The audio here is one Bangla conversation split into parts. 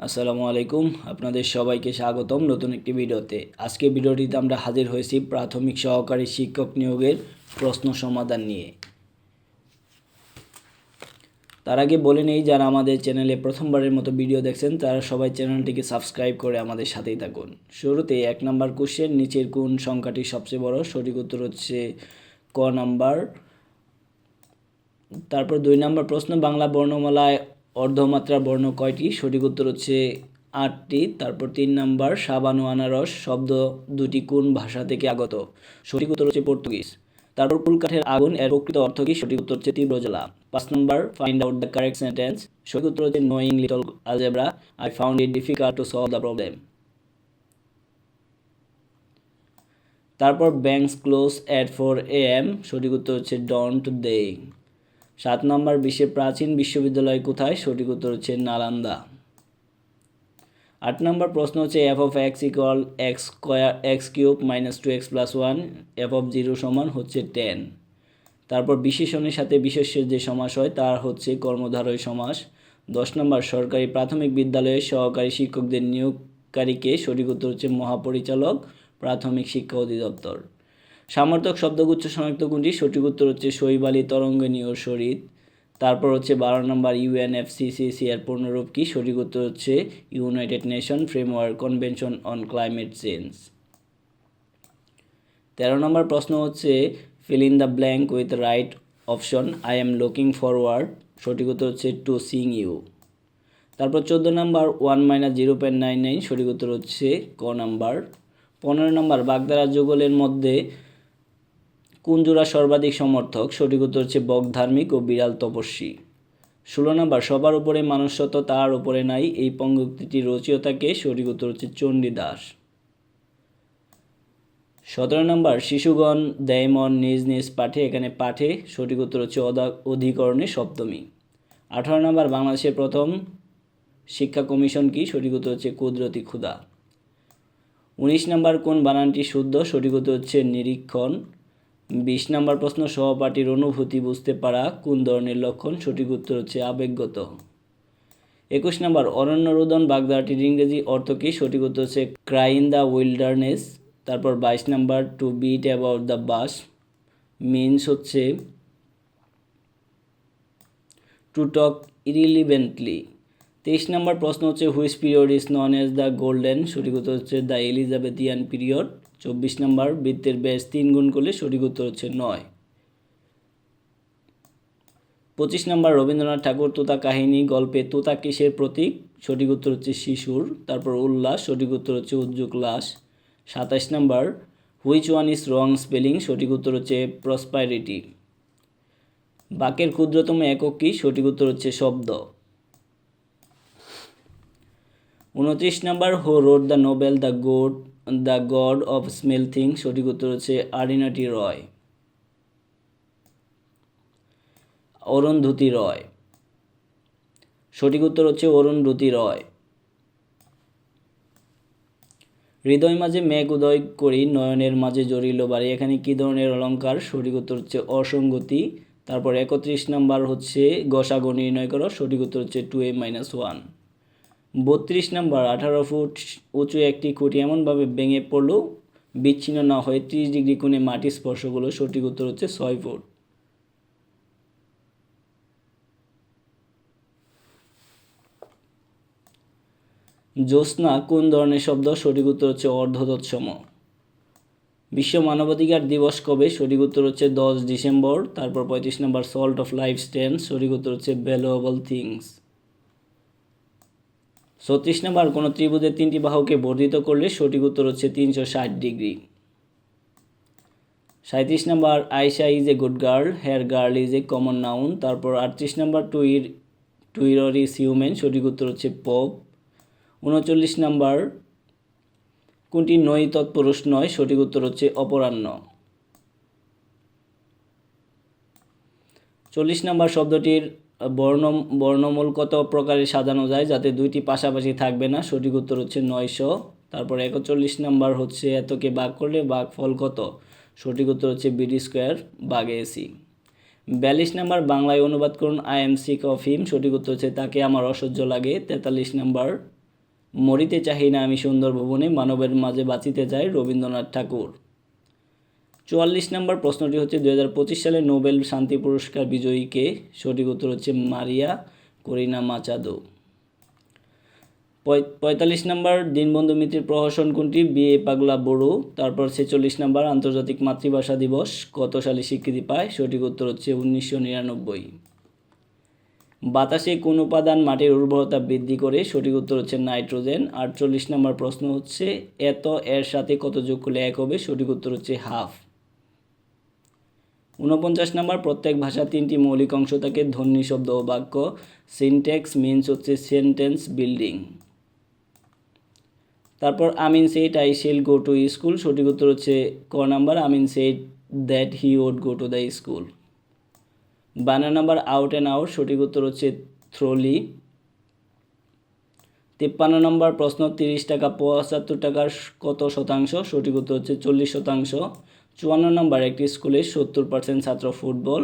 আসসালামু আলাইকুম, আপনাদের সবাইকে স্বাগতম নতুন একটি ভিডিওতে। আজকে ভিডিওটিতে আমরা হাজির হয়েছি প্রাথমিক সহকারী শিক্ষক নিয়োগের প্রশ্ন সমাধান নিয়ে। তার আগে বলে নেই, যারা আমাদের চ্যানেলে প্রথমবারের মতো ভিডিও দেখছেন, তারা সবাই চ্যানেলটিকে সাবস্ক্রাইব করে আমাদের সাথেই থাকুন। শুরুতে এক নাম্বার কোশ্চেন, নিচের কোন সংখ্যাটি সবচেয়ে বড়? সঠিক উত্তর হচ্ছে ক নাম্বার। তারপর দুই নম্বর প্রশ্ন, বাংলা বর্ণমালায় অর্ধমাত্রা বর্ণ কয়টি? সঠিক উত্তর হচ্ছে আটটি, তারপর তিন নম্বর সাবান ও আনারস শব্দ দুটি কোন ভাষা থেকে আগত? সঠিক উত্তর হচ্ছে পর্তুগিজ। তারপর কুলকাঠের আগুন এর প্রকৃত অর্থ কি? সঠিক উত্তর হচ্ছে তীব্র জ্বালা। পাঁচ number find out the correct sentence সঠিক উত্তর হচ্ছে knowing little algebra I found it difficult to solve the problem তারপর banks close at four A M সঠিক উত্তর হচ্ছে ডন্ট দে সাত নম্বর, বিশ্বের প্রাচীন বিশ্ববিদ্যালয় কোথায়? সঠিক উত্তর হচ্ছে নালান্দা। আট নম্বর প্রশ্ন হচ্ছে F of X equal X square X cube minus two X plus one F of zero সমান হচ্ছে টেন তারপর বিশেষণের সাথে বিশেষ্যের যে সমাস হয়, তার হচ্ছে কর্মধারয় সমাস। দশ নম্বর, সরকারি প্রাথমিক বিদ্যালয়ের সহকারী শিক্ষকদের নিয়োগকারীকে সঠিক উত্তর হচ্ছে মহাপরিচালক, প্রাথমিক শিক্ষা অধিদপ্তর। সামর্থক শব্দগুচ্ছ শনাক্ত কোনটি সঠিক উত্তর হচ্ছে শৈবালী তরঙ্গনীয় শরীর তারপর হচ্ছে বারো নম্বর ইউএনএফসিসিসি এর পূর্ণরূপ কি? সঠিক উত্তর হচ্ছে United Nation Framework Convention on Climate Change তেরো নম্বর প্রশ্ন হচ্ছে fill in the blank with right option I am looking forward সঠিক উত্তর হচ্ছে টু সিং ইউ তারপর চোদ্দ number one minus zero point nine nine সঠিক উত্তর হচ্ছে ক নাম্বার। পনেরো নম্বর বাগদারা যুগলের মধ্যে কোন জোড়া সর্বাধিক সমর্থক, সঠিক উত্তর হচ্ছে বক ধার্মিক ও বিড়াল তপস্বী। ষোলো নম্বর, সবার উপরে মানুষত্ব তার উপরে নাই। এই পঙ্গুক্তিটি রচিয়তাকে সঠিক উত্তর হচ্ছে চণ্ডীদাস সতেরো নম্বর, শিশুগণ দেয়মন নিজ নিজ পাঠে, এখানে পাঠে সঠিক উত্তর হচ্ছে অধিকরণে সপ্তমী। আঠারো নম্বর, বাংলাদেশের প্রথম শিক্ষা কমিশন কি? সঠিক উত্তর হচ্ছে কুদরতি ক্ষুদা উনিশ নম্বর, কোন বানানটি শুদ্ধ? সঠিক উত্তর হচ্ছে নিরীক্ষণ। বিশ নম্বর প্রশ্ন, সহপাঠীর অনুভূতি বুঝতে পারা কোন ধরনের লক্ষণ? সঠিক উত্তর হচ্ছে আবেগগত। একুশ নম্বর অরণ্য রোদন বাগদাটির ইংরেজি অর্থ কী? সঠিক উত্তর হচ্ছে ক্রাই ইন দ্য উইল্ডারনেস তারপর বাইশ number to beat about the bush means হচ্ছে টু টক ইরিলিভেন্টলি তেইশ নম্বর প্রশ্ন হচ্ছে whose period is known as the golden সঠিক উত্তর হচ্ছে দ্য এলিজাবেথিয়ান পিরিয়ড চব্বিশ নম্বর, বৃত্তের ব্যাস তিন গুণ করলে সঠিক উত্তর হচ্ছে নয়। পঁচিশ নম্বর, রবীন্দ্রনাথ ঠাকুর তোতা কাহিনী, গল্পে তোতা কিসের প্রতীক? সঠিক উত্তর হচ্ছে শিশুর। তারপর উল্লাস, সঠিক উত্তর হচ্ছে উদ্যোগ লাস সাতাশ number, which one is wrong spelling? সঠিক উত্তর হচ্ছে প্রসপাইরিটি। বাকের ক্ষুদ্রতম একক কি? সঠিক উত্তর হচ্ছে শব্দ। উনত্রিশ number, who wrote the novel the God the God of small thing সঠিক উত্তর হচ্ছে আরিনাটি রয়। অরুন্ধতী রয়। সঠিক উত্তর হচ্ছে অরুন্ধতী রয়। হৃদয় মাঝে মেঘ উদয় করি, নয়নের মাঝে জড়িল বাড়ি। এখানে কি ধরনের অলঙ্কার? সঠিক উত্তর হচ্ছে অসঙ্গতি। তারপর একত্রিশ নাম্বার হচ্ছে গসাগো নির্ণয় করো। সঠিক উত্তর হচ্ছে টু এ মাইনাস ওয়ান বত্রিশ নাম্বার, আঠারো ফুট উঁচু একটি খুঁটি এমনভাবে ভেঙে পড়ল বিচ্ছিন্ন না হয়ে ত্রিশ ডিগ্রি কোণে মাটি স্পর্শগুলো সঠিক উত্তর হচ্ছে ছয় ফুট। জ্যোৎস্না কোন ধরনের শব্দ? সঠিক উত্তর হচ্ছে অর্ধতৎসম। বিশ্ব মানবাধিকার দিবস কবে? সঠিক উত্তর হচ্ছে দশ ডিসেম্বর, তারপর পঁয়ত্রিশ number, salt of life stand সঠিক উত্তর হচ্ছে ভ্যালুয়েবল থিংস। ছত্রিশ নম্বর, কোনো ত্রিভুজের তিনটি বাহুকে বর্ধিত করলে সঠিক উত্তর হচ্ছে তিনশো ষাট ডিগ্রি। সাঁত্রিশ number Ayesha is a good girl here girl is a common noun তারপর আটত্রিশ নম্বর, টুইর, টুইরর ইজ হিউম্যান সঠিক উত্তর হচ্ছে পপ। উনচল্লিশ নম্বর, কোনটি নয় তৎপুরুষ নয়, সঠিক উত্তর হচ্ছে অপরাহ্ন। চল্লিশ নম্বর শব্দটির বর্ণ বর্ণমূল কত প্রকারে সাজানো যায় যাতে দুইটি পাশাপাশি থাকবে না। সঠিক উত্তর হচ্ছে নয়শো। তারপর একচল্লিশ নাম্বার হচ্ছে এতকে বাঘ করলে বাঘ ফল কত? সঠিক উত্তর হচ্ছে বিডি স্কোয়ার বাঘ এসি। বিয়াল্লিশ নাম্বার বাংলায় অনুবাদ করুন I am sick of him সঠিক উত্তর হচ্ছে তাকে আমার অসহ্য লাগে। তেতাল্লিশ নাম্বার, মরিতে চাহি না আমি সুন্দর ভুবনে, মানবের মাঝে বাঁচিতে চাই রবীন্দ্রনাথ ঠাকুর। চুয়াল্লিশ নম্বর প্রশ্নটি হচ্ছে দু হাজার পঁচিশ সালে নোবেল শান্তি পুরস্কার বিজয়ীকে সঠিক উত্তর হচ্ছে মারিয়া করিনা মাচাদো। পঁয়- পঁয়তাল্লিশ নম্বর দীনবন্ধু মিত্রের প্রহসন কোনটি? বিএ পাগলা বড়ো তারপর ছেচল্লিশ নম্বর আন্তর্জাতিক মাতৃভাষা দিবস কত সালে স্বীকৃতি পায়? সঠিক উত্তর হচ্ছে উনিশশো নিরানব্বই। বাতাসে কোন উপাদান মাটির উর্বরতা বৃদ্ধি করে? সঠিক উত্তর হচ্ছে নাইট্রোজেন। আটচল্লিশ নম্বর প্রশ্ন হচ্ছে, এত এর সাথে কত যোগ করলে এক হবে? সঠিক উত্তর হচ্ছে হাফ। ঊনপঞ্চাশ নম্বর, প্রত্যেক ভাষা তিনটি মৌলিক অংশ থাকে, ধ্বনি, শব্দ ও বাক্য। সিনটেক্স মিনস হচ্ছে সেন্টেন্স বিল্ডিং তারপর Amin said I shall go to school সঠিক উত্তর হচ্ছে ক number, Amin said that he would go to the school বানা নাম্বার আউট অ্যান্ড আউট সঠিক উত্তর হচ্ছে থ্রোলি তিপ্পান্ন নম্বর, প্রশ্ন তিরিশ টাকা, পঁচাত্তর টাকার কত শতাংশ? সঠিক উত্তর হচ্ছে চল্লিশ শতাংশ। চুয়ান্ন নম্বর একটি স্কুলে সত্তর পার্সেন্ট ছাত্র ফুটবল,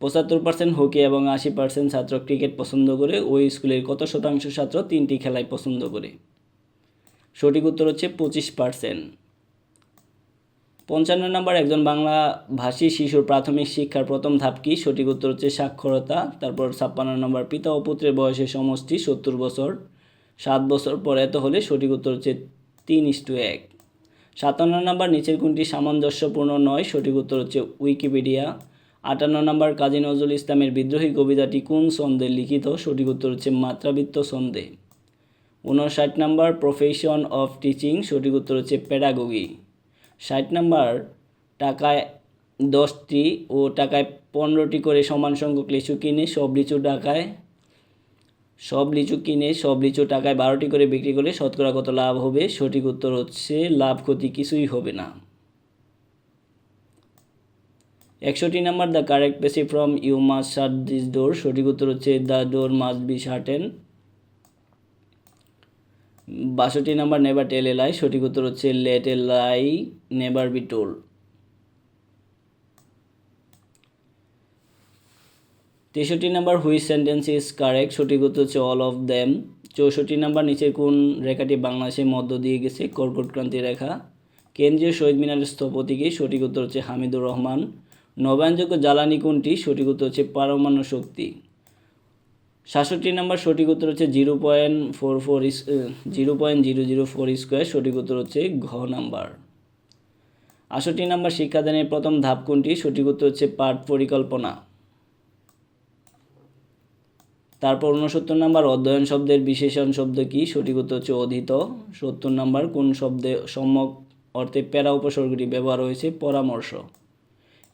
পঁচাত্তর পার্সেন্ট হকি এবং আশি পার্সেন্ট ছাত্র ক্রিকেট পছন্দ করে। ওই স্কুলের কত শতাংশ ছাত্র তিনটি খেলায় পছন্দ করে? সঠিক উত্তর হচ্ছে পঁচিশ পার্সেন্ট পঞ্চান্ন নম্বর একজন বাংলা ভাষী শিশুর প্রাথমিক শিক্ষার প্রথম ধাপ কি? সঠিক উত্তর হচ্ছে সাক্ষরতা। তারপর ছাপ্পান্ন নম্বর পিতা ও পুত্রের বয়সের সমষ্টি সত্তর বছর। সাত বছর পর এত হলে সঠিক উত্তর হচ্ছে তিন ইস্টু এক। সাতান্ন নম্বর নিচের কোনটি সামঞ্জস্যপূর্ণ নয়? সঠিক উত্তর হচ্ছে উইকিপিডিয়া। আটান্ন নম্বর কাজী নজরুল ইসলামের বিদ্রোহী কবিতাটি কোন ছন্দে লিখিত? সঠিক উত্তর হচ্ছে মাত্রাবৃত্ত ছন্দে। উনষাট নম্বর প্রফেশন অফ টিচিং, সঠিক উত্তর হচ্ছে প্যাডাগোগি ষাট নম্বর টাকায় দশটি ও টাকায় পনেরোটি করে সমান সংখ্যক লিচু কিনে সব লিচু টাকায় সব লিচু কিনে সব লিচু টাকায় বারোটি করে বিক্রি করলে শতকরা কত লাভ হবে? সঠিক উত্তর হচ্ছে, লাভ ক্ষতি কিছুই হবে না। একষট্টি number the correct passive from you must shut this door. সঠিক উত্তর হচ্ছে, the door must be shut. বাষট্টি number never tell a lie. সঠিক উত্তর হচ্ছে, let a lie, never be told. তেষট্টি number which sentence is correct সঠিক উত্তর হচ্ছে অল অফ দেম চৌষট্টি নাম্বার নিচের কোন রেখাটি বাংলাদেশের মধ্য দিয়ে গেছে? কর্কট ক্রান্তি রেখা। কেন্দ্রীয় শহীদ মিনারের স্থপতিকে সঠিক উত্তর হচ্ছে হামিদুর রহমান। নবায়নযোগ্য জ্বালানি কোনটি? সঠিক উত্তর হচ্ছে পারমাণু শক্তি। সাতষট্টি নাম্বার সঠিক উত্তর হচ্ছে zero point four four zero point zero zero four square সঠিক উত্তর হচ্ছে ঘ নাম্বার। আষট্টি নাম্বার শিক্ষাদানের প্রথম ধাপ কোনটি? সঠিক উত্তর হচ্ছে পাঠ পরিকল্পনা। তারপর উনসত্তর নাম্বার, অধ্যয়ন শব্দের বিশেষণ শব্দ কি? সঠিক উত্তর হচ্ছে অধীত। সত্তর নাম্বার, কোন শব্দে সম্যক অর্থে প্যারা উপসর্গটি ব্যবহার হয়েছে? পরামর্শ।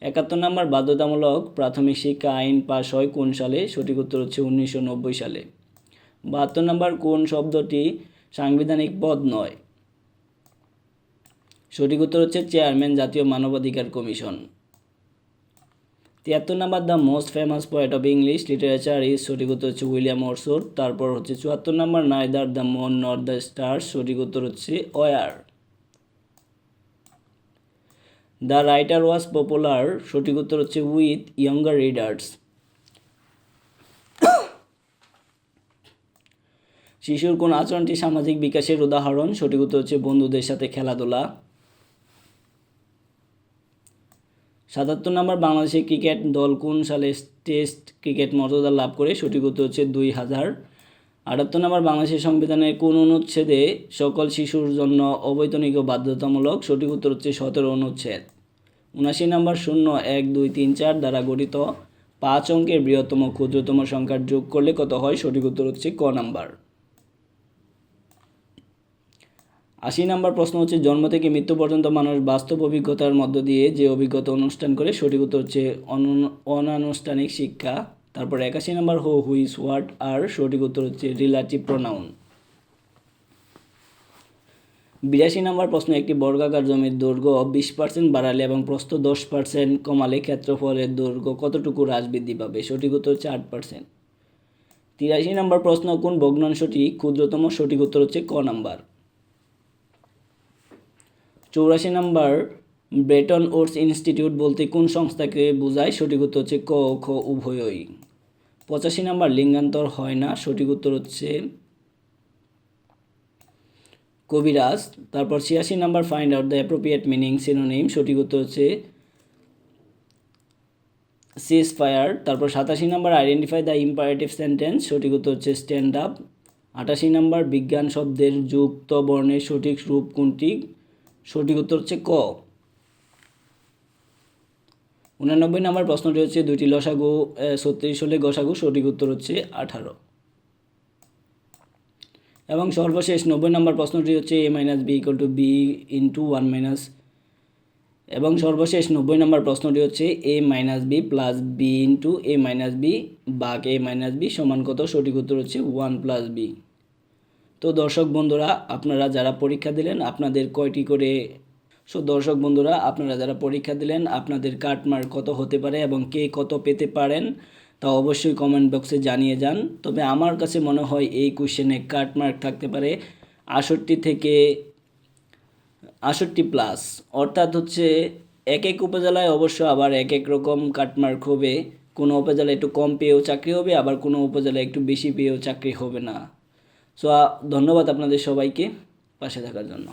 একাত্তর নাম্বার, বাধ্যতামূলক প্রাথমিক শিক্ষা আইন পাশ হয় কোন সালে? সঠিক উত্তর হচ্ছে উনিশশো নব্বই সালে। বাহাত্তর নাম্বার, কোন শব্দটি সাংবিধানিক পদ নয়? সঠিক উত্তর হচ্ছে চেয়ারম্যান, জাতীয় মানবাধিকার কমিশন। তিয়াত্তর number the most famous poet of English literature is সঠিক উত্তর হচ্ছে উইলিয়াম ওরসোর তারপর হচ্ছে চুয়াত্তর number neither the moon not the star সঠিক উত্তর হচ্ছে were. The writer was popular সঠিক উত্তর হচ্ছে উইথ ইয়ঙ্গার রিডার্স শিশুর কোন আচরণটি সামাজিক বিকাশের উদাহরণ, সঠিক উত্তর হচ্ছে বন্ধুদের সাথে খেলাধুলা। সাতাত্তর নম্বর বাংলাদেশের ক্রিকেট দল কোন সালে টেস্ট ক্রিকেট মর্যাদা লাভ করে? সঠিক উত্তর হচ্ছে দুই হাজার। আটাত্তর নম্বর বাংলাদেশের সংবিধানের কোন অনুচ্ছেদে সকল শিশুর জন্য অবৈতনিক ও বাধ্যতামূলক? সঠিক উত্তর হচ্ছে সতেরো অনুচ্ছেদ। উনাশি নম্বর শূন্য এক দুই তিন চার দ্বারা গঠিত পাঁচ অঙ্কের বৃহত্তম ক্ষুদ্রতম সংখ্যার যোগ করলে কত হয়? সঠিক উত্তর হচ্ছে ক নাম্বার। আশি নাম্বার প্রশ্ন হচ্ছে, জন্ম থেকে মৃত্যু পর্যন্ত মানুষ বাস্তব অভিজ্ঞতার মধ্য দিয়ে যে অভিজ্ঞতা অনুষ্ঠান করে, সঠিক উত্তর হচ্ছে অনন- অনানুষ্ঠানিক শিক্ষা। তারপর একাশি নাম্বার, হো হুইস হোয়াট, আর সঠিক উত্তর হচ্ছে রিলেটিভ প্রোনাউন। বিরাশি নম্বর প্রশ্ন, একটি বর্গাকার জমির দৈর্ঘ্য বিশ পার্সেন্ট বাড়ালে এবং প্রস্থ দশ পার্সেন্ট কমালে ক্ষেত্রফলের দৈর্ঘ্য কতটুকু হ্রাস বৃদ্ধি পাবে? সঠিক উত্তর হচ্ছে আট পার্সেন্ট তিরাশি নম্বর প্রশ্ন, কোন ভগ্নাংশটি ক্ষুদ্রতম? সঠিক উত্তর হচ্ছে ক নাম্বার। চৌরাশি নাম্বার, ব্রেটন ওটস ইনস্টিটিউট বলতে কোন সংস্থাকে বোঝায়? সঠিক উত্তর হচ্ছে ক, খ, উভয়ই। পঁচাশি নাম্বার, লিঙ্গান্তর হয় না, সঠিক উত্তর হচ্ছে কবিরাজ। তারপর ছিয়াশি number find out the appropriate meaning synonym সঠিক উত্তর হচ্ছে সিজ ফায়ার তারপর সাতাশি number identify the imperative sentence সঠিক উত্তর হচ্ছে স্ট্যান্ড আপ আটাশি নাম্বার, বিজ্ঞান শব্দের যুক্ত বর্ণের সঠিক রূপ কোনটি? সঠিক উত্তর হচ্ছে ক। উনানব্বই নাম্বার প্রশ্নটি হচ্ছে দুইটি লসাগু ছত্রিশ হলে গসাগু, সঠিক উত্তর হচ্ছে আঠারো। এবং সর্বশেষ নব্বই নম্বর প্রশ্নটি হচ্ছে A minus B equal to B into one minus, এবং সর্বশেষ নব্বই নম্বর প্রশ্নটি হচ্ছে A minus B plus B into A minus B বাঘ এ মাইনাস বি সমান কত? সঠিক উত্তর হচ্ছে ওয়ান প্লাস বি। তো দর্শক বন্ধুরা, আপনারা যারা পরীক্ষা দিলেন, আপনাদের কয়টি করে সো দর্শক বন্ধুরা, আপনারা যারা পরীক্ষা দিলেন, আপনাদের কাটমার্ক কত হতে পারে এবং কে কত পেতে পারেন, তা অবশ্যই কমেন্ট বক্সে জানিয়ে যান। তবে আমার কাছে মনে হয় এই কোশ্চেনে কাটমার্ক থাকতে পারে আষট্টি থেকে আষট্টি প্লাস অর্থাৎ হচ্ছে এক এক উপজেলায় অবশ্য আবার এক এক রকম কাটমার্ক হবে। কোনো উপজেলায় একটু কম পেয়েও চাকরি হবে, আবার কোনো উপজেলায় একটু বেশি পেয়েও চাকরি হবে না। সো ধন্যবাদ আপনাদের সবাইকে পাশে থাকার জন্য।